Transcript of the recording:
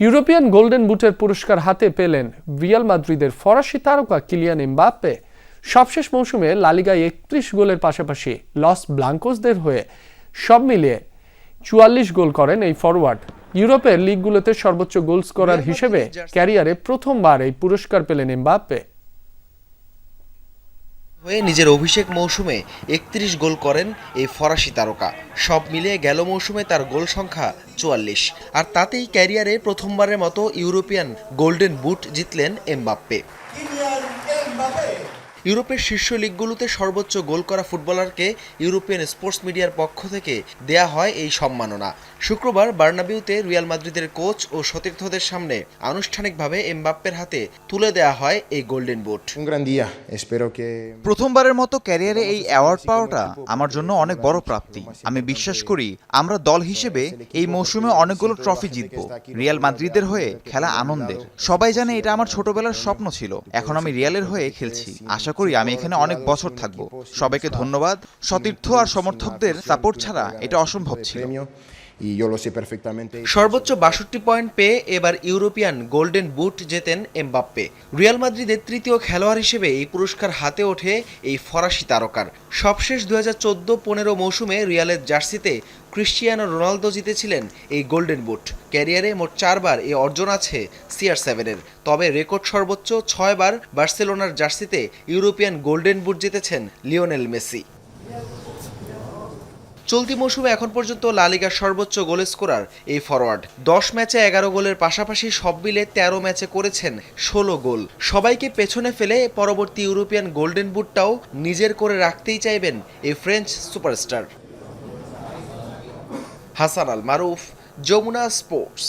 European golden বুটের পুরস্কার হাতে পেলেন রিয়াল মাদ্রিদের ফরাসি তারকা কিলিয়ান এমবাপ্পে। সবশেষ মৌসুমে লালিগায় একত্রিশ গোলের পাশাপাশি লস ব্লাঙ্কোসদের হয়ে সব মিলিয়ে চুয়াল্লিশ গোল করেন এই ফরওয়ার্ড ইউরোপের লিগগুলোতে সর্বোচ্চ গোল স্কোরার হিসেবে ক্যারিয়ারে প্রথমবার এই পুরস্কার পেলেন এমবাপ্পে। হয়ে নিজের অভিষেক মৌসুমে একত্রিশ গোল করেন এই ফরাসি তারকা। সব মিলিয়ে গেল মৌসুমে তার গোল সংখ্যা চুয়াল্লিশ। আর তাতেই ক্যারিয়ারে প্রথমবারের মতো ইউরোপিয়ান গোল্ডেন বুট জিতলেন এমবাপ্পে। ইউরোপের শীর্ষ লিগগুলোতে সর্বোচ্চ গোল করা ফুটবলারকে ইউরোপিয়ান স্পোর্টস মিডিয়ার পক্ষ থেকে দেয়া হয় এই সম্মাননা। শুক্রবার বার্নাবিউতে রিয়াল মাদ্রিদের কোচ ও সতীর্থদের সামনে আনুষ্ঠানিকভাবে এমবাপ্পের হাতে তুলে দেয়া হয় এই গোল্ডেন বুট. প্রথমবারের মতো ক্যারিয়ারে এই অ্যাওয়ার্ড পাওয়াটা আমার জন্য অনেক বড় প্রাপ্তি। আমি বিশ্বাস করি আমরা দল হিসেবে এই মৌসুমে অনেকগুলো ট্রফি জিতব। রিয়াল মাদ্রিদের হয়ে খেলা আনন্দের। সবাই জানে এটা আমার ছোটবেলার স্বপ্ন ছিল। এখন আমি রিয়ালের হয়ে খেলছি। আশা করি, আমি এখানে অনেক বছর থাকব। সবাইকে ধন্যবাদ। সতীর্থ আর সমর্থকদের সাপোর্ট ছাড়া এটা অসম্ভব ছিল। সর্বোচ্চ বাষট্টি পয়েন্ট পেয়ে এবার ইউরোপিয়ান গোল্ডেন বুট জেতেন এমবাপ্পে। রিয়াল মাদ্রিদের তৃতীয় খেলোয়াড় হিসেবে এই পুরস্কার হাতে ওঠে এই ফরাসি তারকার। সবশেষ দু হাজার চোদ্দ পনেরো মৌসুমে রিয়ালের জার্সিতে ক্রিশ্চিয়ানো রোনালদো জিতেছিলেন এই গোল্ডেন বুট। ক্যারিয়ারে মোট চারবার এ অর্জন আছে সিআর সেভেনের। তবে রেকর্ড সর্বোচ্চ ছয়বার বার্সেলোনার জার্সিতে ইউরোপিয়ান গোল্ডেন বুট জিতেছেন লিওনেল মেসি। চলতি মৌসুমে এখন পর্যন্ত লালিগার সর্বোচ্চ গোল স্কোরার এই ফরওয়ার্ড দশ ম্যাচে এগারো গোলের পাশাপাশি সব মিলে তেরো ম্যাচে করেছেন ষোলো গোল। সবাইকে পেছনে ফেলে পরবর্তী ইউরোপিয়ান গোল্ডেন বুটটাও নিজের করে রাখতেই চাইবেন এই French superstar. Hasan Al Maruf, Jamuna sports.